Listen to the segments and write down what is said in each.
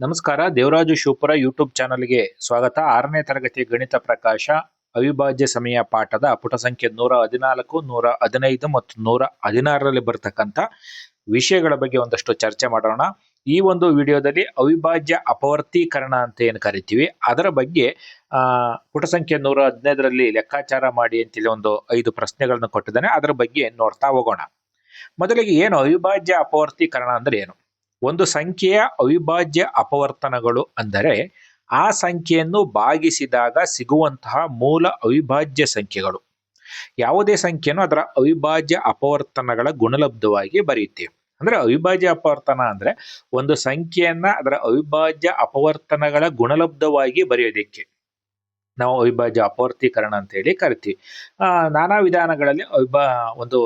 ನಮಸ್ಕಾರ, ದೇವರಾಜು ಶಿವಪುರ ಯೂಟ್ಯೂಬ್ ಚಾನಲ್ಗೆ ಸ್ವಾಗತ. ಆರನೇ ತರಗತಿ ಗಣಿತ ಪ್ರಕಾಶ, ಅವಿಭಾಜ್ಯ ಸಮಯ ಪಾಠದ ಪುಟ ಸಂಖ್ಯೆ ನೂರ ಹದಿನಾಲ್ಕು, ನೂರ ಹದಿನೈದು ಮತ್ತು ನೂರ ಹದಿನಾರರಲ್ಲಿ ಬರ್ತಕ್ಕಂಥ ವಿಷಯಗಳ ಬಗ್ಗೆ ಒಂದಷ್ಟು ಚರ್ಚೆ ಮಾಡೋಣ. ಈ ಒಂದು ವಿಡಿಯೋದಲ್ಲಿ ಅವಿಭಾಜ್ಯ ಅಪವರ್ತೀಕರಣ ಅಂತ ಏನು ಕರಿತೀವಿ, ಅದರ ಬಗ್ಗೆ ಪುಟ ಸಂಖ್ಯೆ ನೂರ ಹದಿನೈದರಲ್ಲಿ ಲೆಕ್ಕಾಚಾರ ಮಾಡಿ ಅಂತೇಳಿ ಒಂದು ಐದು ಪ್ರಶ್ನೆಗಳನ್ನು ಕೊಟ್ಟಿದ್ದಾನೆ. ಅದರ ಬಗ್ಗೆ ನೋಡ್ತಾ ಹೋಗೋಣ. ಮೊದಲಿಗೆ ಏನು ಅವಿಭಾಜ್ಯ ಅಪವರ್ತೀಕರಣ ಅಂದ್ರೆ ಏನು? ಒಂದು ಸಂಖ್ಯೆಯ ಅವಿಭಾಜ್ಯ ಅಪವರ್ತನಗಳು ಅಂದರೆ ಆ ಸಂಖ್ಯೆಯನ್ನು ಭಾಗಿಸಿದಾಗ ಸಿಗುವಂತಹ ಮೂಲ ಅವಿಭಾಜ್ಯ ಸಂಖ್ಯೆಗಳು. ಯಾವುದೇ ಸಂಖ್ಯೆಯನ್ನು ಅದರ ಅವಿಭಾಜ್ಯ ಅಪವರ್ತನಗಳ ಗುಣಲಬ್ಧವಾಗಿ ಬರೆಯುತ್ತೇವೆ. ಅಂದ್ರೆ ಅವಿಭಾಜ್ಯ ಅಪವರ್ತನ ಅಂದ್ರೆ ಒಂದು ಸಂಖ್ಯೆಯನ್ನ ಅದರ ಅವಿಭಾಜ್ಯ ಅಪವರ್ತನಗಳ ಗುಣಲಬ್ಧವಾಗಿ ಬರೆಯೋದಕ್ಕೆ ನಾವು ಅವಿಭಾಜ್ಯ ಅಪವರ್ತೀಕರಣ ಅಂತ ಹೇಳಿ ಕರಿತೀವಿ. ನಾನಾ ವಿಧಾನಗಳಲ್ಲಿ ಅವಿಭಾ ಒಂದು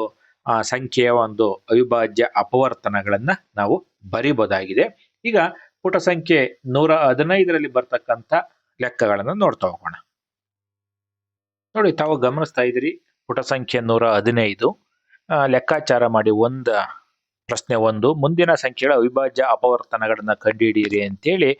ಸಂಖ್ಯೆಯ ಒಂದು ಅವಿಭಾಜ್ಯ ಅಪವರ್ತನಗಳನ್ನ ನಾವು ಬರಿಬಹುದಾಗಿದೆ ಈಗ ಪುಟ ಸಂಖ್ಯೆ ನೂರ ಹದಿನೈದರಲ್ಲಿ ಬರ್ತಕ್ಕಂಥ ಲೆಕ್ಕಗಳನ್ನು ನೋಡ್ತಾ ಹೋಗೋಣ. ನೋಡಿ ತಾವು ಗಮನಿಸ್ತಾ ಇದ್ದೀರಿ ಪುಟ ಸಂಖ್ಯೆ ನೂರ ಹದಿನೈದು. ಆ, ಲೆಕ್ಕಾಚಾರ ಮಾಡಿ ಒಂದ ಪ್ರಶ್ನೆ ಒಂದು, ಮುಂದಿನ ಸಂಖ್ಯೆಗಳ ಅವಿಭಾಜ್ಯ ಅಪವರ್ತನಗಳನ್ನು ಕಂಡುಹಿಡಿಯಿರಿ ಅಂತೇಳಿ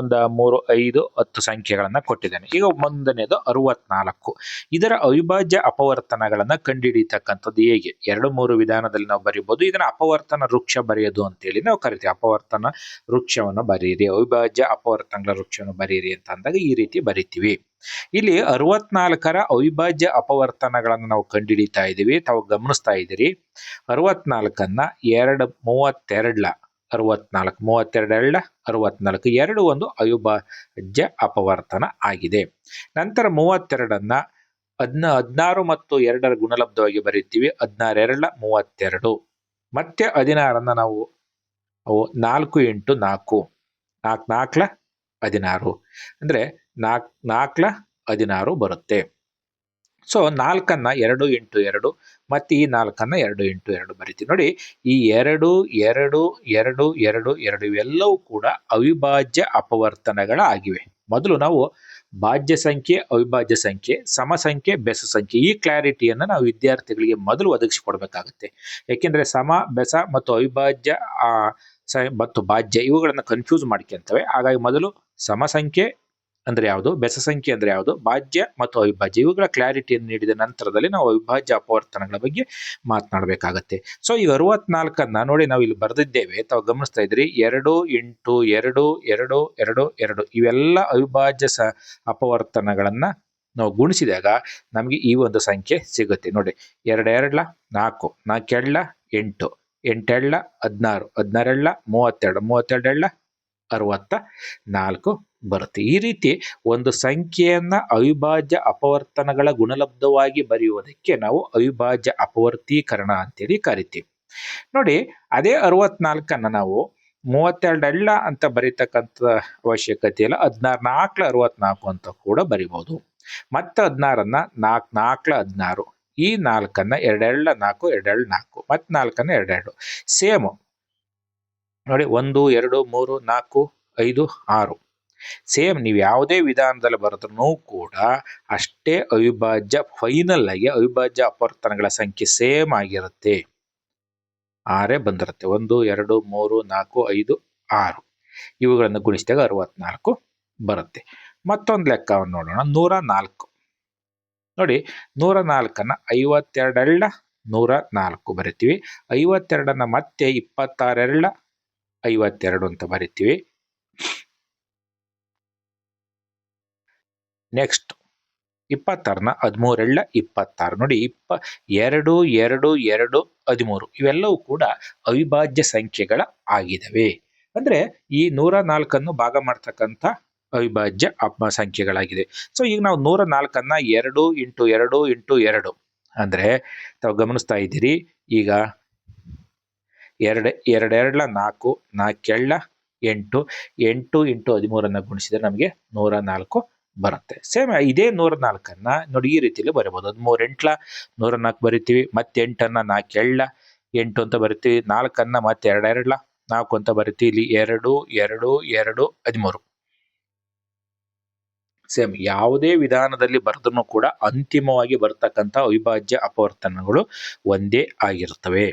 ಒಂದು, ಮೂರು, ಐದು, ಹತ್ತು ಸಂಖ್ಯೆಗಳನ್ನು ಕೊಟ್ಟಿದ್ದಾನೆ. ಈಗ ಮುಂದನೇದು ಅರುವತ್ನಾಲ್ಕು. ಇದರ ಅವಿಭಾಜ್ಯ ಅಪವರ್ತನಗಳನ್ನು ಕಂಡುಹಿಡಿಯತಕ್ಕಂಥದ್ದು ಹೇಗೆ? ಎರಡು, ಮೂರು ವಿಧಾನದಲ್ಲಿ ನಾವು ಬರೀಬಹುದು ಇದನ್ನು ಅಪವರ್ತನ ವೃಕ್ಷ ಬರೆಯೋದು ಅಂತೇಳಿ ನಾವು ಕರಿತೀವಿ. ಅಪವರ್ತನ ವೃಕ್ಷವನ್ನು ಬರೀರಿ ಅವಿಭಾಜ್ಯ ಅಪವರ್ತನಗಳ ವೃಕ್ಷವನ್ನು ಬರೀರಿ ಅಂತ ಅಂದಾಗ ಈ ರೀತಿ ಬರಿತೀವಿ. ಇಲ್ಲಿ ಅರವತ್ನಾಲ್ಕರ ಅವಿಭಾಜ್ಯ ಅಪವರ್ತನಗಳನ್ನು ನಾವು ಕಂಡುಹಿಡಿತಾ ಇದ್ದೀವಿ. ತಾವು ಗಮನಿಸ್ತಾ ಇದ್ದೀರಿ. ಅರವತ್ನಾಲ್ಕನ್ನ ಎರಡು, ಮೂವತ್ತೆರಡ್ಲ, ಅರವತ್ನಾಲ್ಕು ಮೂವತ್ತೆರಡು ಅರವತ್ನಾಲ್ಕು, ಎರಡು ಒಂದು ಅವಿಭಾಜ್ಯ ಅಪವರ್ತನ ಆಗಿದೆ. ನಂತರ ಮೂವತ್ತೆರಡನ್ನ ಹದ್ನ ಹದಿನಾರು ಮತ್ತು ಎರಡರ ಗುಣಲಬ್ಧವಾಗಿ ಬರೀತೀವಿ. ಹದಿನಾರು ಎರಡ್ಲ ಮೂವತ್ತೆರಡು. ಮತ್ತೆ ಹದಿನಾರನ್ನ ನಾವು ನಾಲ್ಕು ಎಂಟು ನಾಲ್ಕು. ನಾಲ್ಕು ನಾಲ್ಕಲ ಹದಿನಾರು. ಅಂದ್ರೆ ನಾಲ್ಕು ನಾಲ್ಕಲ ಹದಿನಾರು ಬರುತ್ತೆ. ಸೊ ನಾಲ್ಕನ್ನ ಎರಡು ಇಂಟು ಎರಡು ಮತ್ತು ಈ ನಾಲ್ಕನ್ನ ಎರಡು ಇಂಟು ಎರಡು ಬರಿತೀವಿ ನೋಡಿ, ಈ ಎರಡು ಎರಡು ಎರಡು ಎರಡು ಎರಡು ಇವೆಲ್ಲವೂ ಕೂಡ ಅವಿಭಾಜ್ಯ ಅಪವರ್ತನಗಳಾಗಿವೆ ಮೊದಲು ನಾವು ಭಾಜ್ಯ ಸಂಖ್ಯೆ, ಅವಿಭಾಜ್ಯ ಸಂಖ್ಯೆ ಸಮ ಸಂಖ್ಯೆ ಬೆಸ ಸಂಖ್ಯೆ ಈ ಕ್ಲಾರಿಟಿಯನ್ನು ನಾವು ವಿದ್ಯಾರ್ಥಿಗಳಿಗೆ ಮೊದಲು ಒದಗಿಸಿಕೊಡ್ಬೇಕಾಗುತ್ತೆ. ಏಕೆಂದರೆ ಸಮ, ಬೆಸ ಮತ್ತು ಅವಿಭಾಜ್ಯ ಮತ್ತು ಭಾಜ್ಯ ಇವುಗಳನ್ನು ಕನ್ಫ್ಯೂಸ್ ಮಾಡ್ಕೊಂತವೆ. ಹಾಗಾಗಿ ಮೊದಲು ಸಮ ಸಂಖ್ಯೆ ಅಂದ್ರೆ ಯಾವುದು? ಬೆಸ ಸಂಖ್ಯೆ ಅಂದ್ರೆ ಯಾವುದು? ಭಾಜ್ಯ ಮತ್ತು ಅವಿಭಾಜ್ಯ. ಇವುಗಳ ಕ್ಲಾರಿಟಿಯನ್ನು ನೀಡಿದ ನಂತರದಲ್ಲಿ ನಾವು ಅವಿಭಾಜ್ಯ ಅಪವರ್ತನಗಳ ಬಗ್ಗೆ ಮಾತನಾಡಬೇಕಾಗತ್ತೆ. ಸೊ ಈ ಅರವತ್ನಾಲ್ಕನ್ನ ನೋಡಿ ನಾವು ಇಲ್ಲಿ ಬರೆದಿದ್ದೇವೆ. ತಾವು ಗಮನಿಸ್ತಾ ಇದ್ರಿ ಎರಡು ಎಂಟು ಎರಡು ಎರಡು ಎರಡು ಎರಡು. ಇವೆಲ್ಲ ಅವಿಭಾಜ್ಯ ಸ ಅಪವರ್ತನಗಳನ್ನು ನಾವು ಗುಣಿಸಿದಾಗ ನಮಗೆ ಈ ಒಂದು ಸಂಖ್ಯೆ ಸಿಗುತ್ತೆ. ನೋಡಿ ಎರಡು ಎರಡ್ಲ ನಾಲ್ಕು. ನಾಲ್ಕೆಳ್ಳ ಎಂಟು. ಎಂಟೆರಡ್ಲ, ಹದಿನಾರು. ಹದಿನಾರೆರಡ್ಲ, ಮೂವತ್ತೆರಡು. ಮೂವತ್ತೆರಡು ಎಳ್ಳ ಅರವತ್ತ ನಾಲ್ಕು. ಬರುತ್ತೆ. ಈ ರೀತಿ ಒಂದು ಸಂಖ್ಯೆಯನ್ನು ಅವಿಭಾಜ್ಯ ಅಪವರ್ತನಗಳ ಗುಣಲಬ್ಧವಾಗಿ ಬರೆಯುವುದಕ್ಕೆ ನಾವು ಅವಿಭಾಜ್ಯ ಅಪವರ್ತೀಕರಣ ಅಂತೇಳಿ ಕರಿತೀವಿ. ನೋಡಿ, ಅದೇ ಅರವತ್ನಾಲ್ಕನ್ನ ನಾವು ಮೂವತ್ತೆರಡು ಎಳ್ಳ ಅಂತ ಬರೀತಕ್ಕಂಥ ಅವಶ್ಯಕತೆ ಇಲ್ಲ, ಹದಿನಾರು ನಾಲ್ಕು ಅರವತ್ನಾಲ್ಕು ಅಂತ ಕೂಡ ಬರಿಬಹುದು ಮತ್ತೆ ಹದಿನಾರನ್ನ ನಾಲ್ಕು ನಾಲ್ಕು ಹದಿನಾರು, ಈ ನಾಲ್ಕನ್ನ ಎರಡೆರಳ ನಾಲ್ಕು, ಎರಡೆರಡು ನಾಲ್ಕು, ಮತ್ತೆ ನಾಲ್ಕನ್ನ ಎರಡೆರಡು. ಸೇಮ್. ನೋಡಿ, ಒಂದು, ಎರಡು, ಮೂರು, ನಾಲ್ಕು, ಐದು, ಆರು. ಸೇಮ್ ನೀವು ಯಾವುದೇ ವಿಧಾನದಲ್ಲಿ ಬರೆದ್ರೂ ಕೂಡ ಅಷ್ಟೇ ಅವಿಭಾಜ್ಯ ಫೈನಲ್ ಆಗಿ ಅವಿಭಾಜ್ಯ ಅಪವರ್ತನಗಳ ಸಂಖ್ಯೆ ಸೇಮ್ ಆಗಿರುತ್ತೆ. ಆರೇ ಬಂದಿರುತ್ತೆ. ಒಂದು, ಎರಡು, ಮೂರು, ನಾಲ್ಕು, ಐದು, ಆರು. ಇವುಗಳನ್ನು ಗುಣಿಸಿದಾಗ ಅರವತ್ನಾಲ್ಕು ಬರುತ್ತೆ. ಮತ್ತೊಂದು ಲೆಕ್ಕವನ್ನು ನೋಡೋಣ. ನೂರ ನಾಲ್ಕು. ನೋಡಿ, ನೂರ ನಾಲ್ಕನ್ನ ಐವತ್ತೆರಡೆರಡ ನೂರ ನಾಲ್ಕು ಬರಿತೀವಿ. ಐವತ್ತೆರಡನ್ನ ಮತ್ತೆ ಇಪ್ಪತ್ತಾರೆರಡ ಐವತ್ತೆರಡು ಅಂತ ಬರಿತೀವಿ. ನೆಕ್ಸ್ಟ್ ಇಪ್ಪತ್ತಾರನ ಹದಿಮೂರೆಳ್ಳ ಇಪ್ಪತ್ತಾರು. ನೋಡಿ, ಇಪ್ಪ, ಎರಡು ಎರಡು ಎರಡು, ಹದಿಮೂರು. ಇವೆಲ್ಲವೂ ಕೂಡ ಅವಿಭಾಜ್ಯ ಸಂಖ್ಯೆಗಳ ಆಗಿದವೆ. ಅಂದರೆ ಈ ನೂರ ನಾಲ್ಕನ್ನು ಭಾಗ ಮಾಡ್ತಕ್ಕಂಥ ಅವಿಭಾಜ್ಯ ಅಪ್ಮ ಸಂಖ್ಯೆಗಳಾಗಿದೆ ಸೊ ಈಗ ನಾವು ನೂರ ನಾಲ್ಕನ್ನು ಎರಡು ಇಂಟು ಎರಡು ಇಂಟು ಎರಡು. ಅಂದರೆ, ತಾವು ಗಮನಿಸ್ತಾ ಇದ್ದೀರಿ, ಈಗ ಎರಡು ಎರಡೆರಡ್ಲ ನಾಲ್ಕು, ನಾಲ್ಕೆಳ್ಳ ಎಂಟು. ಎಂಟು ಇಂಟು ಹದಿಮೂರನ್ನು ಗುಣಿಸಿದರೆ ನಮಗೆ ನೂರ ನಾಲ್ಕು ಬರುತ್ತೆ. ಸೇಮ್ ಇದೇ ನೂರ ನಾಲ್ಕನ್ನ ನೋಡಿ ಈ ರೀತಿಯಲ್ಲಿ ಬರೀಬಹುದು ಮೂರು ಎಂಟ್ಲ ನೂರ ನಾಲ್ಕು ಬರಿತೀವಿ ಮತ್ತೆ ಎಂಟನ್ನ ನಾಲ್ಕು ಎಳ್ಳ ಎಂಟು ಅಂತ ಬರಿತೀವಿ, ನಾಲ್ಕನ್ನ ಮತ್ತೆ ಎರಡೆರಡ್ಲ ನಾಲ್ಕು ಅಂತ ಬರಿತೀವಿ, ಇಲ್ಲಿ ಎರಡು ಎರಡು ಎರಡು, ಹದಿಮೂರು. ಸೇಮ್ ಯಾವುದೇ ವಿಧಾನದಲ್ಲಿ ಬರೆದ್ರೂ ಕೂಡ ಅಂತಿಮವಾಗಿ ಬರ್ತಕ್ಕಂಥ ಅವಿಭಾಜ್ಯ ಅಪವರ್ತನಗಳು ಒಂದೇ ಆಗಿರ್ತವೆ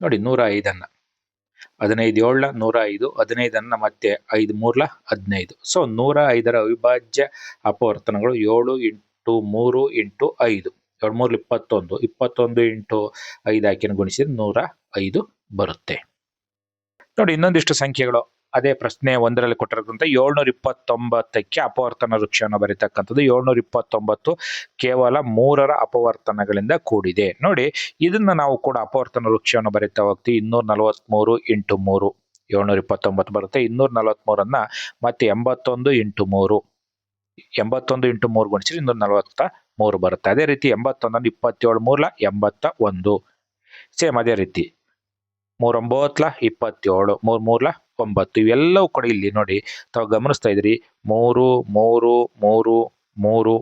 ನೋಡಿ ನೂರ ಐದನ್ನ. ಹದಿನೈದು ಏಳ್ನ ನೂರ ಐದು, ಹದಿನೈದನ್ನ ಮತ್ತೆ ಐದು ಮೂರ್ಲ ಹದಿನೈದು. ಸೊ ನೂರ ಐದರ ಅವಿಭಾಜ್ಯ ಅಪವರ್ತನಗಳು ಏಳು ಇಂಟು ಮೂರು ಇಂಟು ಐದು. ಎರಡು ಮೂರ್ಲ ಇಪ್ಪತ್ತೊಂದು. ಇಪ್ಪತ್ತೊಂದು ಇಂಟು ಐದು ಹಾಕಿನ ಗುಣಿಸಿದ್ರೆ ನೂರ ಐದು ಬರುತ್ತೆ. ನೋಡಿ, ಇನ್ನೊಂದಿಷ್ಟು ಸಂಖ್ಯೆಗಳು. ಅದೇ ಪ್ರಶ್ನೆ ಒಂದರಲ್ಲಿ ಕೊಟ್ಟಿರೋದಂತ ಏಳ್ನೂರ ಇಪ್ಪತ್ತೊಂಬತ್ತಕ್ಕೆ ಅಪವರ್ತನ ವೃಕ್ಷವನ್ನು ಬರೀತಕ್ಕಂಥದ್ದು ಏಳ್ನೂರ ಇಪ್ಪತ್ತೊಂಬತ್ತು ಕೇವಲ ಮೂರರ ಅಪವರ್ತನಗಳಿಂದ ಕೂಡಿದೆ. ನೋಡಿ, ಇದನ್ನು ನಾವು ಕೂಡ ಅಪವರ್ತನ ವೃಕ್ಷವನ್ನು ಬರೀತಾ ಹೋಗ್ತೀವಿ ಇನ್ನೂರ ನಲವತ್ತ್ಮೂರು ಇಂಟು ಮೂರು. ಏಳ್ನೂರ ಇಪ್ಪತ್ತೊಂಬತ್ತು ಬರುತ್ತೆ, ಇನ್ನೂರ ನಲವತ್ತ್ಮೂರನ್ನು ಮತ್ತೆ ಎಂಬತ್ತೊಂದು ಇಂಟು ಮೂರು. ಎಂಬತ್ತೊಂದು ಇಂಟು ಮೂರು ಗುಣಿಸಿದ್ರೆ ಇನ್ನೂರ ನಲವತ್ತ ಮೂರು ಬರುತ್ತೆ. ಅದೇ ರೀತಿ ಎಂಬತ್ತೊಂದನ್ನು ಇಪ್ಪತ್ತೇಳು ಮೂರ್ಲ, ಎಂಬತ್ತ ಒಂದು. ಸೇಮ್ ಅದೇ ರೀತಿ. ಮೂರೊಂಬತ್ಲ ಇಪ್ಪತ್ತೇಳು. ಮೂರು ಮೂರ್ಲ ಒಂಬತ್ತು ಇವೆಲ್ಲವೂ ಕೂಡ ಇಲ್ಲಿ ನೋಡಿ ತಾವು ಗಮನಿಸ್ತಾ ಇದ್ರಿ ಮೂರು ಮೂರು ಮೂರು ಮೂರು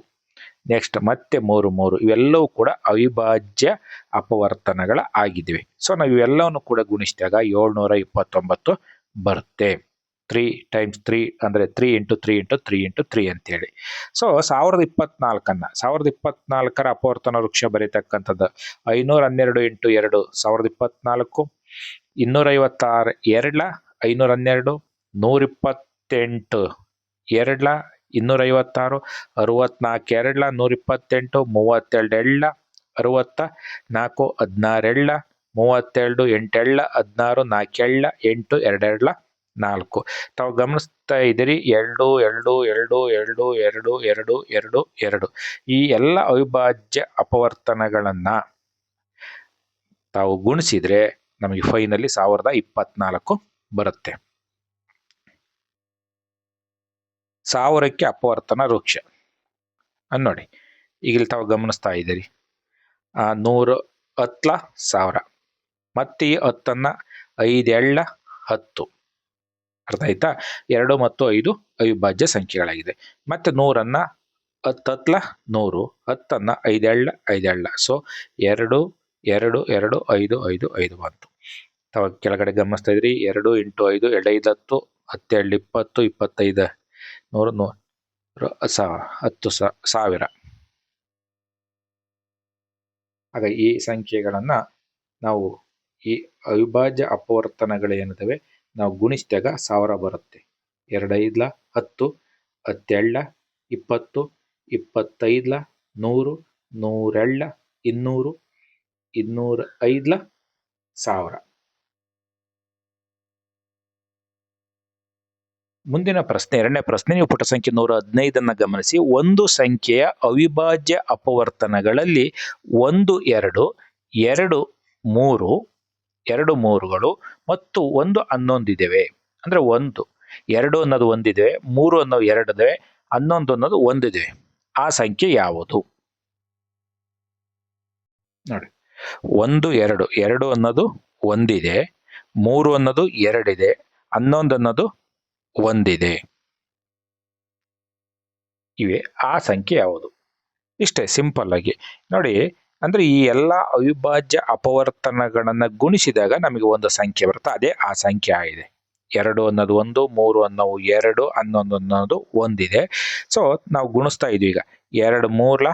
ನೆಕ್ಸ್ಟ್ ಮತ್ತೆ ಮೂರು ಮೂರು ಇವೆಲ್ಲವೂ ಕೂಡ ಅವಿಭಾಜ್ಯ ಅಪವರ್ತನಗಳ ಆಗಿದ್ದೀವಿ. ಸೊ ನಾವು ಇವೆಲ್ಲವನ್ನು ಕೂಡ ಗುಣಿಸಿದಾಗ ಏಳ್ನೂರ ಇಪ್ಪತ್ತೊಂಬತ್ತು ಬರುತ್ತೆ. ತ್ರೀ ಟೈಮ್ಸ್ ತ್ರೀ ಅಂದರೆ three into three into three into three ಅಂತೇಳಿ. ಸೊ ಸಾವಿರದ ಇಪ್ಪತ್ನಾಲ್ಕನ್ನು, ಸಾವಿರದ ಇಪ್ಪತ್ನಾಲ್ಕರ ಅಪವರ್ತನ ವೃಕ್ಷ ಬರೀತಕ್ಕಂಥದ್ದು ಐನೂರ ಹನ್ನೆರಡು ಇಂಟು ಎರಡು, ಸಾವಿರದ ಇಪ್ಪತ್ನಾಲ್ಕು ಇನ್ನೂರೈವತ್ತಾರು ಎರಡ ಐನೂರ ಹನ್ನೆರಡು ನೂರಿಪ್ಪತ್ತೆಂಟು, ಎರಡ್ಲ ಇನ್ನೂರ ಐವತ್ತಾರು ಅರವತ್ನಾಲ್ಕು, ಎರಡ್ಲ ನೂರ ಇಪ್ಪತ್ತೆಂಟು ಮೂವತ್ತೆರಡು ಎಳ್ಳ ಅರವತ್ತ, ನಾಲ್ಕು ಹದಿನಾರೆಳ್ಳ ಮೂವತ್ತೆರಡು ಎಂಟೆಳ್ಳ ಹದಿನಾರು ನಾಲ್ಕೆಳ್ಳ ಎಂಟು, ಎರಡೆರಡ್ಲ, ನಾಲ್ಕು. ತಾವು ಗಮನಿಸ್ತಾ ಇದ್ದೀರಿ, ಎರಡು ಎರಡು ಎರಡು ಎರಡು ಎರಡು ಎರಡು ಎರಡು ಎರಡು. ಈ ಎಲ್ಲ ಅವಿಭಾಜ್ಯ ಅಪವರ್ತನಗಳನ್ನು ತಾವು ಗುಣಿಸಿದರೆ ನಮಗೆ ಫೈನಲಿ ಸಾವಿರದ ಇಪ್ಪತ್ನಾಲ್ಕು ಬರುತ್ತೆ. ಸಾವಿರಕ್ಕೆ ಅಪವರ್ತನ ವೃಕ್ಷ ಅನ್ನೋಡಿ ಈಗ ಇಲ್ಲಿ ತಾವು ಗಮನಿಸ್ತಾ ಇದ್ದೀರಿ. ಆ ನೂರು ಹತ್ಲ ಸಾವಿರ, ಮತ್ತೆ ಈ ಹತ್ತನ್ನ ಐದೆಳ್ಳ ಹತ್ತು. ಅರ್ಥ ಆಯ್ತಾ? ಎರಡು ಮತ್ತು ಐದು ಅವಿಭಾಜ್ಯ ಸಂಖ್ಯೆಗಳಾಗಿದೆ. ಮತ್ತೆ ನೂರನ್ನ ಹತ್ತತ್ಲ ನೂರು, ಹತ್ತನ್ನ ಐದೆಳ್ಳ ಐದೆಳ್ಳ ಸೊ ಎರಡು ಎರಡು ಎರಡು, ಐದು ಐದು ಐದು ಬಂತು. ತಾವು ಕೆಳಗಡೆ ಗಮನಿಸ್ತಾ ಇದ್ರಿ. ಎರಡು ಇಂಟು ಐದು ಎರಡೈದು ಹತ್ತು ಹತ್ತೆರಡು, ಇಪ್ಪತ್ತು, ಇಪ್ಪತ್ತೈದು. ನೂರ ನೂರು ಸಾ, ಹತ್ತು ಸಾವಿರ. ಆಗ ಈ ಸಂಖ್ಯೆಗಳನ್ನು ನಾವು ಈ ಅವಿಭಾಜ್ಯ ಅಪವರ್ತನಗಳೇನಿದ್ದಾವೆ ನಾವು ಗುಣಿಸಿದಾಗ ಸಾವಿರ ಬರುತ್ತೆ. ಎರಡೈದ್ಲ, ಹತ್ತು ಹತ್ತೆಳ್ಳ ಇಪ್ಪತ್ತು, ಇಪ್ಪತ್ತೈದ್ಲ, ನೂರು, ನೂರೆಳ್ಳ, ಇನ್ನೂರು ಇನ್ನೂರ ಐದ್ಲ ಸಾವಿರ. ಮುಂದಿನ ಪ್ರಶ್ನೆ, ಎರಡನೇ ಪ್ರಶ್ನೆ, ನೀವು ಪುಟ ಸಂಖ್ಯೆ ನೂರ ಹದಿನೈದನ್ನು ಗಮನಿಸಿ. ಒಂದು ಸಂಖ್ಯೆಯ ಅವಿಭಾಜ್ಯ ಅಪವರ್ತನಗಳಲ್ಲಿ ಒಂದು, ಎರಡು ಎರಡು, ಮೂರು, ಎರಡು, ಮೂರುಗಳು ಮತ್ತು ಒಂದು ಹನ್ನೊಂದಿದ್ದೇವೆ ಅಂದ್ರೆ ಒಂದು. ಎರಡು ಅನ್ನೋದು ಒಂದಿದೆ ಮೂರು ಅನ್ನೋದು ಎರಡಿದೆ ಹನ್ನೊಂದು ಅನ್ನೋದು ಒಂದಿದೆ ಆ ಸಂಖ್ಯೆ ಯಾವುದು? ನೋಡಿ. ಒಂದು, ಎರಡು. ಎರಡು ಅನ್ನೋದು ಒಂದಿದೆ, ಮೂರು ಅನ್ನೋದು ಎರಡಿದೆ ಹನ್ನೊಂದು ಅನ್ನೋದು ಒಂದಿದೆ. ಇವೆ. ಆ ಸಂಖ್ಯೆ ಯಾವುದು? ಇಷ್ಟೇ ಸಿಂಪಲ್ ಆಗಿ. ನೋಡಿ, ಅಂದ್ರೆ ಈ ಎಲ್ಲ ಅವಿಭಾಜ್ಯ ಅಪವರ್ತನಗಳನ್ನು ಗುಣಿಸಿದಾಗ ನಮಗೆ ಒಂದು ಸಂಖ್ಯೆ ಬರುತ್ತೆ. ಅದೇ ಆ ಸಂಖ್ಯೆ ಆಗಿದೆ. ಎರಡು ಅನ್ನೋದು ಒಂದು, ಮೂರು ಅನ್ನೋವು ಎರಡು, ಹನ್ನೊಂದು ಅನ್ನೋದು ಒಂದಿದೆ. ಸೊ ನಾವು ಗುಣಿಸ್ತಾ ಇದ್ವಿ ಈಗ. ಎರಡು ಮೂರ್ಲ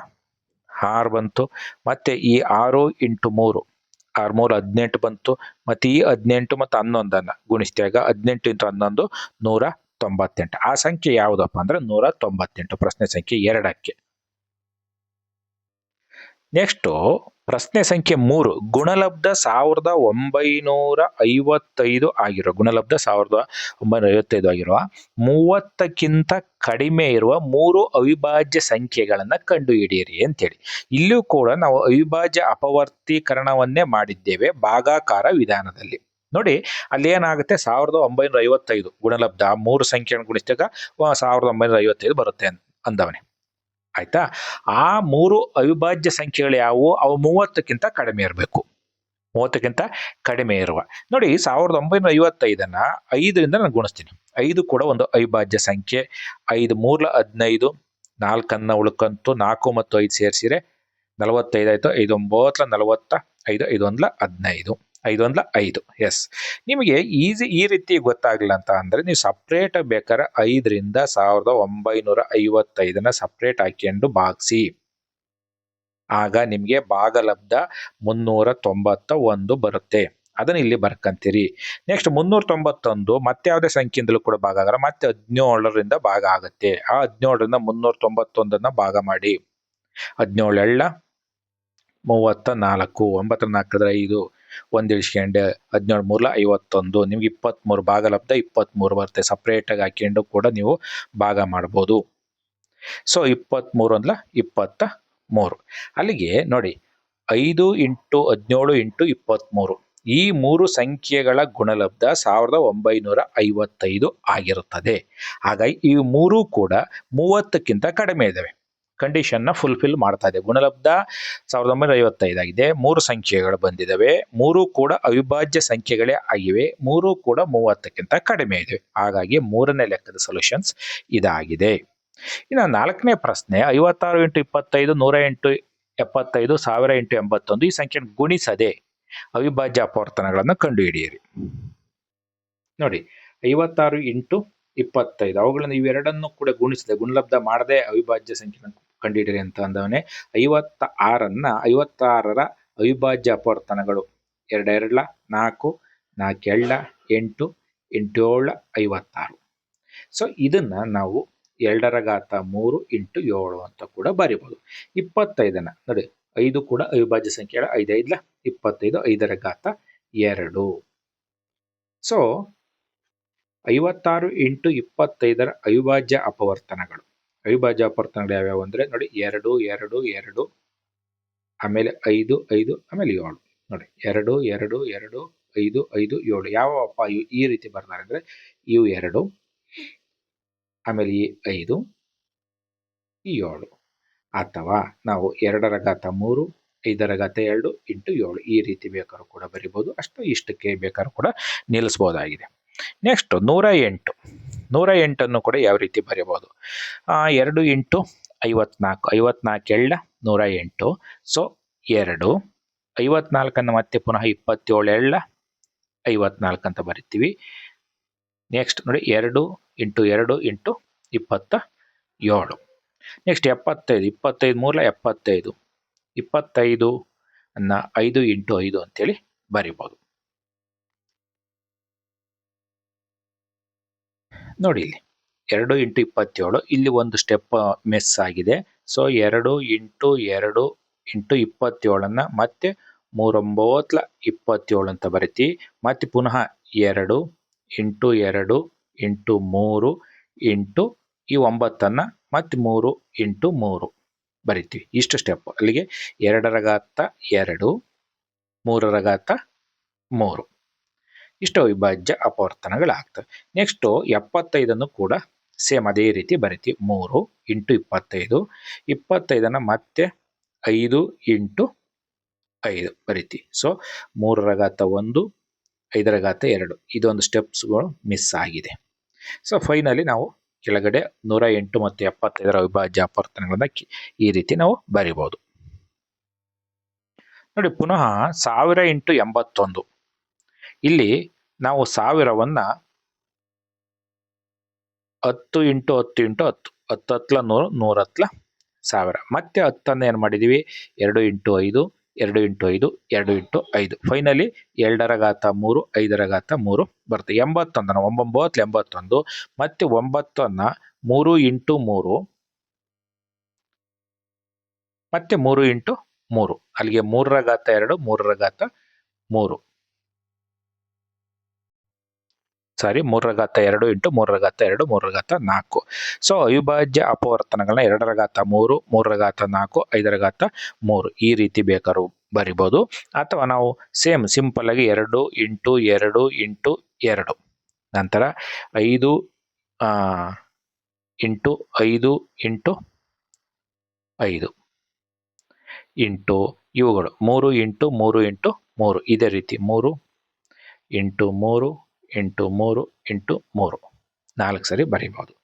ಆರು ಬಂತು. ಮತ್ತೆ ಈ ಆರು ಇಂಟು ಮೂರು. ಆರು ಮೂರು ಹದಿನೆಂಟು ಬಂತು. ಮತ್ತು ಈ ಹದಿನೆಂಟು ಮತ್ತು ಹನ್ನೊಂದನ್ನು ಗುಣಿಸಿದಾಗ ಹದಿನೆಂಟು ಇಂಟು ಹನ್ನೊಂದು ನೂರ ತೊಂಬತ್ತೆಂಟು. ಆ ಸಂಖ್ಯೆ ಯಾವುದಪ್ಪ ಅಂದ್ರೆ ನೂರ ತೊಂಬತ್ತೆಂಟು, ಪ್ರಶ್ನೆ ಸಂಖ್ಯೆ ಎರಡಕ್ಕೆ. ನೆಕ್ಸ್ಟು ಪ್ರಶ್ನೆ ಸಂಖ್ಯೆ ಮೂರು, ಗುಣಲಬ್ಧ ಸಾವಿರದ ಒಂಬೈನೂರ ಐವತ್ತೈದು ಆಗಿರೋ ಗುಣಲಬ್ಧ ಸಾವಿರದ ಒಂಬೈನೂರ ಐವತ್ತೈದು ಆಗಿರುವ, ಮೂವತ್ತಕ್ಕಿಂತ ಕಡಿಮೆ ಇರುವ ಮೂರು ಅವಿಭಾಜ್ಯ ಸಂಖ್ಯೆಗಳನ್ನು ಕಂಡುಹಿಡಿಯಿರಿ ಅಂತೇಳಿ. ಇಲ್ಲೂ ಕೂಡ ನಾವು ಅವಿಭಾಜ್ಯ ಅಪವರ್ತೀಕರಣವನ್ನೇ ಮಾಡಿದ್ದೇವೆ ಭಾಗಾಕಾರ ವಿಧಾನದಲ್ಲಿ. ನೋಡಿ, ಅಲ್ಲಿ ಏನಾಗುತ್ತೆ? ಸಾವಿರದ ಒಂಬೈನೂರ ಐವತ್ತೈದು ಗುಣಲಬ್ಧ ಮೂರು ಸಂಖ್ಯೆಯನ್ನು ಗುಣಿಸಿದಾಗ ಸಾವಿರದ ಒಂಬೈನೂರ ಐವತ್ತೈದು ಬರುತ್ತೆ ಅಂದವನೇ. ಆಯ್ತಾ? ಆ ಮೂರು ಅವಿಭಾಜ್ಯ ಸಂಖ್ಯೆಗಳು ಯಾವುವು? ಅವು ಮೂವತ್ತಕ್ಕಿಂತ ಕಡಿಮೆ ಇರಬೇಕು. ಮೂವತ್ತಕ್ಕಿಂತ ಕಡಿಮೆ ಇರುವ. ನೋಡಿ ಸಾವಿರದ ಒಂಬೈನೂರ ಐವತ್ತೈದನ್ನು ಐದರಿಂದ ನಾನು ಗುಣಿಸ್ತೀನಿ. ಐದು ಕೂಡ ಒಂದು ಅವಿಭಾಜ್ಯ ಸಂಖ್ಯೆ. ಐದು ಮೂರ್ಲ ಹದಿನೈದು ನಾಲ್ಕನ್ನ ಉಳ್ಕಂತು, ನಾಲ್ಕು ಮತ್ತು ಐದು ಸೇರಿಸಿರೆ ನಲವತ್ತೈದು ಆಯಿತು. ಐದು ಒಂಬತ್ತಲ ನಲವತ್ತ, ಐದು ಐದು ಒಂದ್ಲ ಹದಿನೈದು. ಐದು ಅಂದ್ಲ ಐದು. ಎಸ್ ನಿಮಗೆ ಈಸಿ ಈ ರೀತಿ ಗೊತ್ತಾಗ್ಲಿಲ್ಲ ಅಂತ ಅಂದರೆ ನೀವು ಸಪ್ರೇಟ್ ಬೇಕಾದ್ರೆ ಐದರಿಂದ ಸಾವಿರದ ಒಂಬೈನೂರ ಐವತ್ತೈದನ್ನ ಸಪ್ರೇಟ್ ಹಾಕೊಂಡು ಭಾಗಿಸಿ. ಆಗ ನಿಮಗೆ ಭಾಗಲಬ್ಧ ಮುನ್ನೂರ ತೊಂಬತ್ತ ಒಂದು ಬರುತ್ತೆ. ಅದನ್ನ ಇಲ್ಲಿ ಬರ್ಕಂತೀರಿ. ನೆಕ್ಸ್ಟ್ ಮುನ್ನೂರ ತೊಂಬತ್ತೊಂದು ಮತ್ತೆ ಯಾವುದೇ ಸಂಖ್ಯೆಯಿಂದಲೂ ಕೂಡ ಭಾಗ ಆಗಲ್ಲ. ಮತ್ತೆ ಹದಿನೇಳರಿಂದ ಭಾಗ ಆಗುತ್ತೆ. ಆ ಹದಿನೇಳರಿಂದ ಮುನ್ನೂರ ತೊಂಬತ್ತೊಂದನ್ನು ಭಾಗ ಮಾಡಿ. ಹದಿನೇಳು ಎಳ್ಳ ಮೂವತ್ತ ನಾಲ್ಕು ಒಂಬತ್ತರ ನಾಲ್ಕರ ಐದು ಒಂದು ಇಳಿಸ್ಕೊಂಡು ಹದಿನೇಳು ಮೂರಲ ಐವತ್ತೊಂದು, ನಿಮ್ಗೆ ಇಪ್ಪತ್ತ್ಮೂರು ಭಾಗ ಲಬ್ಧ ಇಪ್ಪತ್ತ್ಮೂರು ಬರುತ್ತೆ ಸಪ್ರೇಟಾಗಿ ಹಾಕ್ಕೊಂಡು ಕೂಡ ನೀವು ಭಾಗ ಮಾಡ್ಬೋದು. ಸೊ ಇಪ್ಪತ್ತ್ಮೂರು ಅಂದ್ಲ ಇಪ್ಪತ್ತ ಮೂರು ಅಲ್ಲಿಗೆ ನೋಡಿ, ಐದು ಇಂಟು ಹದಿನೇಳು ಇಂಟು ಇಪ್ಪತ್ತ್ಮೂರು ಈ ಮೂರು ಸಂಖ್ಯೆಗಳ ಗುಣಲಬ್ಧ ಸಾವಿರದ ಒಂಬೈನೂರ ಐವತ್ತೈದು ಆಗಿರುತ್ತದೆ. ಹಾಗಾಗಿ ಈ ಮೂರೂ ಕೂಡ ಮೂವತ್ತಕ್ಕಿಂತ ಕಡಿಮೆ ಇದ್ದಾವೆ ಕಂಡೀಷನ್ನ ಫುಲ್ಫಿಲ್ ಮಾಡ್ತಾ ಇದೆ. ಗುಣಲಬ್ಧ ಸಾವಿರದ ಒಂಬೈನೂರ ಐವತ್ತೈದಾಗಿದೆ. ಮೂರು ಸಂಖ್ಯೆಗಳು ಬಂದಿದ್ದಾವೆ. ಮೂರು ಕೂಡ ಅವಿಭಾಜ್ಯ ಸಂಖ್ಯೆಗಳೇ ಆಗಿವೆ. ಮೂರು ಕೂಡ ಮೂವತ್ತಕ್ಕಿಂತ ಕಡಿಮೆ ಇದೆ. ಹಾಗಾಗಿ ಮೂರನೇ ಲೆಕ್ಕದ ಸೊಲ್ಯೂಷನ್ಸ್ ಇದಾಗಿದೆ. ಇನ್ನು ನಾಲ್ಕನೇ ಪ್ರಶ್ನೆ, ಐವತ್ತಾರು ಇಂಟು ಇಪ್ಪತ್ತೈದು, ನೂರ ಎಂಟು ಎಪ್ಪತ್ತೈದು, ಸಾವಿರ ಇಂಟು ಎಂಬತ್ತೊಂದು ಈ ಸಂಖ್ಯೆ ಗುಣಿಸದೆ ಅವಿಭಾಜ್ಯ ಅಪವರ್ತನಗಳನ್ನು ಕಂಡುಹಿಡಿಯಿರಿ. ನೋಡಿ, ಐವತ್ತಾರು ಇಂಟು ಇಪ್ಪತ್ತೈದು, ಅವುಗಳನ್ನು ಇವೆರಡನ್ನು ಕೂಡ ಗುಣಿಸದೆ ಗುಣಲಬ್ಧ ಮಾಡದೆ ಅವಿಭಾಜ್ಯ ಸಂಖ್ಯೆನ ಕಂಡುಹಿಡಿಯಿರಿ ಅಂತ ಅಂದವನೇ ಐವತ್ತ ಆರನ್ನ ಐವತ್ತಾರರ ಅವಿಭಾಜ್ಯ ಅಪವರ್ತನಗಳು. ಎರಡೆರಡ್ಲ, ನಾಲ್ಕು ನಾಲ್ಕೆಳ್ಳ ಎಂಟು, ಎಂಟೇಳ, ಐವತ್ತಾರು. ಸೊ ಇದನ್ನ ನಾವು ಎರಡರ ಘಾತ ಮೂರು ಇಂಟು ಏಳು ಅಂತ ಕೂಡ ಬರಿಬೋದು. ಇಪ್ಪತ್ತೈದನ್ನ, ನೋಡಿ, ಐದು ಕೂಡ ಅವಿಭಾಜ್ಯ ಸಂಖ್ಯೆ ಐದೈದ್ಲ, ಇಪ್ಪತ್ತೈದು ಐದರ ಘಾತ ಎರಡು. ಸೊ ಐವತ್ತಾರು ಇಂಟು ಇಪ್ಪತ್ತೈದರ ಅವಿಭಾಜ್ಯ ಅಪವರ್ತನಗಳು. ಅವಿಭಾಜ್ಯ ಅಪವರ್ತನಗಳು ಯಾವ್ಯಾವು ಅಂದ್ರೆ ನೋಡಿ ಎರಡು ಎರಡು ಎರಡು, ಆಮೇಲೆ ಐದು ಐದು, ಆಮೇಲೆ ಏಳು. ನೋಡಿ ಎರಡು ಎರಡು ಎರಡು, ಐದು ಐದು, ಏಳು. ಯಾವಪ್ಪ ಇವು ಈ ರೀತಿ ಬರ್ತಾರೆ ಅಂದ್ರೆ ಇವು ಎರಡು, ಆಮೇಲೆ ಈ ಐದು, ಈ ಏಳು. ಅಥವಾ ನಾವು ಎರಡರ ಘಾತ ಮೂರು, ಐದರ ಘಾತ ಎರಡು ಇಂಟು ಏಳು. ಈ ರೀತಿ ಬೇಕಾದ್ರೂ ಕೂಡ ಬರಿಬೋದು. ಅಷ್ಟು ಇಷ್ಟಕ್ಕೆ ಬೇಕಾದ್ರೂ ಕೂಡ ನಿಲ್ಲಿಸ್ಬೋದಾಗಿದೆ. ನೆಕ್ಸ್ಟ್ ನೂರ ಎಂಟು. ನೂರ ಎಂಟನ್ನು ಕೂಡ ಯಾವ ರೀತಿ ಬರೆಯಬಹುದು ಎರಡು ಎಂಟು ಐವತ್ನಾಲ್ಕು. ಐವತ್ನಾಲ್ಕು ಎಳ್ಳ ನೂರ ಎಂಟು ಸೊ, ಎರಡು. ಐವತ್ನಾಲ್ಕನ್ನು ಮತ್ತೆ ಪುನಃ ಇಪ್ಪತ್ತೇಳು ಎಳ್ಳ ಐವತ್ನಾಲ್ಕು ಅಂತ ಬರಿತೀವಿ. ನೆಕ್ಸ್ಟ್ ನೋಡಿ, ಎರಡು ಇಂಟು ಎರಡು ಇಂಟು ಇಪ್ಪತ್ತ ಏಳು ನೆಕ್ಸ್ಟ್ ಎಪ್ಪತ್ತೈದು. ಇಪ್ಪತ್ತೈದು ಮೂಲ ಎಪ್ಪತ್ತೈದು. ಇಪ್ಪತ್ತೈದು ಅನ್ನ ಐದು ಇಂಟು ಐದು ಅಂತೇಳಿ ಬರಿಬೋದು. ನೋಡಿ ಇಲ್ಲಿ. ಎರಡು ಇಂಟು ಇಪ್ಪತ್ತೇಳು, ಇಲ್ಲಿ ಒಂದು ಸ್ಟೆಪ್ ಮಿಸ್ ಆಗಿದೆ. ಸೊ ಎರಡು ಇಂಟು ಎರಡು ಇಂಟು ಇಪ್ಪತ್ತೇಳನ್ನು ಮತ್ತೆ ಮೂರೊಂಬತ್ಲ ಇಪ್ಪತ್ತೇಳು ಅಂತ ಬರಿತೀವಿ ಮತ್ತೆ ಪುನಃ ಎರಡು ಇಂಟು ಎರಡು ಇಂಟು ಮೂರು ಇಂಟು ಈ ಒಂಬತ್ತನ್ನು ಮತ್ತೆ ಮೂರು ಇಂಟು ಮೂರು ಬರಿತೀವಿ. ಇಷ್ಟು ಸ್ಟೆಪ್ ಅಲ್ಲಿಗೆ ಎರಡರ ಘಾತ ಎರಡು ಮೂರರ ಘಾತ ಮೂರು. ಇಷ್ಟು ಅವಿಭಾಜ್ಯ ಅಪವರ್ತನಗಳಾಗ್ತವೆ. ನೆಕ್ಸ್ಟು ಎಪ್ಪತ್ತೈದನ್ನು ಕೂಡ ಸೇಮ್ ಅದೇ ರೀತಿ ಬರಿತೀವಿ. ಮೂರು ಇಂಟು ಇಪ್ಪತ್ತೈದು, ಇಪ್ಪತ್ತೈದನ್ನು ಮತ್ತೆ ಐದು ಇಂಟು ಐದು ಬರಿತೀವಿ. ಸೊ ಮೂರರ ಘಾತ ಒಂದು ಐದರ ಘಾತ ಎರಡು. ಇದೊಂದು ಸ್ಟೆಪ್ಸ್ಗಳು ಮಿಸ್ ಆಗಿದೆ. ಸೊ ಫೈನಲಿ ನಾವು ಕೆಳಗಡೆ ನೂರ ಎಂಟು ಮತ್ತು ಎಪ್ಪತ್ತೈದರ ಅವಿಭಾಜ್ಯ ಅಪವರ್ತನಗಳನ್ನು ಈ ರೀತಿ ನಾವು ಬರಿಬೋದು ನೋಡಿ, ಪುನಃ ಸಾವಿರ ಇಂಟು ಎಂಬತ್ತೊಂದು. ಇಲ್ಲಿ ನಾವು ಸಾವಿರವನ್ನ ಹತ್ತು ಇಂಟು ಹತ್ತು ಇಂಟು ಹತ್ತು ಹತ್ತು ಹತ್ಲ ನೂರು, ನೂರ ಹತ್ಲ ಸಾವಿರ. ಮತ್ತೆ ಹತ್ತನ್ನು ಏನು ಮಾಡಿದ್ದೀವಿ ಎರಡು ಇಂಟು ಐದು, ಎರಡು ಇಂಟು ಐದು, ಎರಡು ಇಂಟು ಐದು. ಫೈನಲಿ ಎರಡರ ಘಾತ ಮೂರು, ಐದರ ಘಾತ ಮೂರು ಬರುತ್ತೆ. ಎಂಬತ್ತೊಂದನ್ನು ಒಂಬೊಂಬತ್ತು ಎಂಬತ್ತೊಂದು, ಮತ್ತೆ ಒಂಬತ್ತನ್ನು ಮೂರು ಇಂಟು ಮೂರು, ಮತ್ತೆ ಮೂರು ಇಂಟು ಮೂರು. ಅಲ್ಲಿಗೆ ಮೂರರ ಘಾತ ಎರಡು, ಮೂರರ ಘಾತ ಮೂರು. ಸಾರಿ ಮೂರರ ಘಾತ ಎರಡು ಇಂಟು ಮೂರರ ಘಾತ ಎರಡು ಮೂರರ ಘಾತ ನಾಲ್ಕು. ಸೊ ಅವಿಭಾಜ್ಯ ಅಪವರ್ತನಗಳನ್ನ ಎರಡರ ಘಾತ ಮೂರು ಮೂರರ ಘಾತ ನಾಲ್ಕು ಐದರ ಘಾತ ಮೂರು. ಈ ರೀತಿ ಬೇಕಾದ್ರೂ ಬರಿಬೋದು. ಅಥವಾ ನಾವು ಸೇಮ್ ಸಿಂಪಲ್ ಆಗಿ ಎರಡು ಇಂಟು ಎರಡು ಇಂಟು ಎರಡು. ನಂತರ ಐದು ಇಂಟು ಐದು ಇಂಟು ಐದು. ಇಂಟು ಇವುಗಳು. ಮೂರು ಇಂಟು ಮೂರು ಇಂಟು ಮೂರು. ಇದೇ ರೀತಿ. ಮೂರು ಇಂಟು ಮೂರು ಇಂಟು ಮೂರು ಇಂಟು ಮೂರು. ನಾಲ್ಕು ಸರಿ ಬರೀಬಹುದು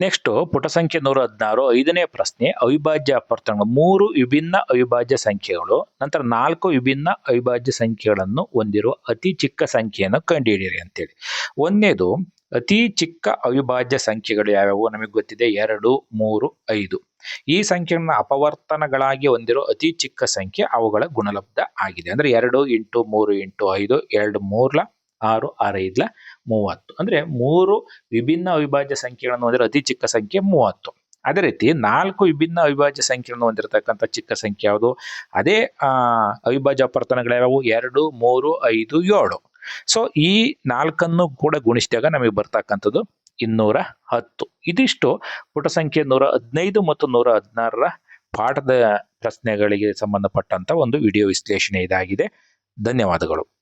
ನೆಕ್ಸ್ಟ್ ಪುಟ ಸಂಖ್ಯೆ ನೂರ ಹದಿನಾರು, ಐದನೇ ಪ್ರಶ್ನೆ, ಅವಿಭಾಜ್ಯ ಅಪವರ್ತನಗಳು ಮೂರು ವಿಭಿನ್ನ ಅವಿಭಾಜ್ಯ ಸಂಖ್ಯೆಗಳು, ನಂತರ ನಾಲ್ಕು ವಿಭಿನ್ನ ಅವಿಭಾಜ್ಯ ಸಂಖ್ಯೆಗಳನ್ನು ಹೊಂದಿರುವ ಅತಿ ಚಿಕ್ಕ ಸಂಖ್ಯೆಯನ್ನು ಕಂಡುಹಿಡಿಯಿರಿ ಅಂತೇಳಿ. ಒಂದನೇದು ಅತಿ ಚಿಕ್ಕ ಅವಿಭಾಜ್ಯ ಸಂಖ್ಯೆಗಳು ಯಾವ್ಯಾವು? ನಮಗೆ ಗೊತ್ತಿದೆ ಎರಡು, ಮೂರು, ಐದು. ಈ ಸಂಖ್ಯೆಗಳನ್ನ ಅಪವರ್ತನಗಳಾಗಿ ಹೊಂದಿರೋ ಅತಿ ಚಿಕ್ಕ ಸಂಖ್ಯೆ ಅವುಗಳ ಗುಣಲಬ್ಧ ಆಗಿದೆ. ಅಂದ್ರೆ ಎರಡು ಇಂಟು ಮೂರು ಇಂಟು ಐದು, ಎರಡು ಮೂರ್ಲ ಆರು ಆರು ಐದ್ಲ ಮೂವತ್ತು. ಅಂದ್ರೆ ಮೂರು ವಿಭಿನ್ನ ಅವಿಭಾಜ್ಯ ಸಂಖ್ಯೆಗಳನ್ನು ಹೊಂದಿರೋ ಅತಿ ಚಿಕ್ಕ ಸಂಖ್ಯೆ ಮೂವತ್ತು. ಅದೇ ರೀತಿ ನಾಲ್ಕು ವಿಭಿನ್ನ ಅವಿಭಾಜ್ಯ ಸಂಖ್ಯೆಗಳನ್ನು ಹೊಂದಿರತಕ್ಕಂಥ ಚಿಕ್ಕ ಸಂಖ್ಯೆ ಯಾವುದು? ಅದೇ ಅವಿಭಾಜ್ಯ ಅಪವರ್ತನಗಳು ಯಾವ್ಯಾವು? ಎರಡು, ಮೂರು, ಐದು, ಏಳು. ಸೊ ಈ ನಾಲ್ಕನ್ನು ಕೂಡ ಗುಣಿಸಿದಾಗ ನಮಗೆ ಬರ್ತಕ್ಕಂಥದ್ದು ಇನ್ನೂರ ಹತ್ತು. ಇದಿಷ್ಟು ಪುಟ ಸಂಖ್ಯೆ ನೂರ ಹದಿನೈದು ಮತ್ತು ನೂರ ಹದಿನಾರರ ಪಾಠದ ಪ್ರಶ್ನೆಗಳಿಗೆ ಸಂಬಂಧಪಟ್ಟಂತ ಒಂದು ವಿಡಿಯೋ ವಿಶ್ಲೇಷಣೆ ಇದಾಗಿದೆ. ಧನ್ಯವಾದಗಳು.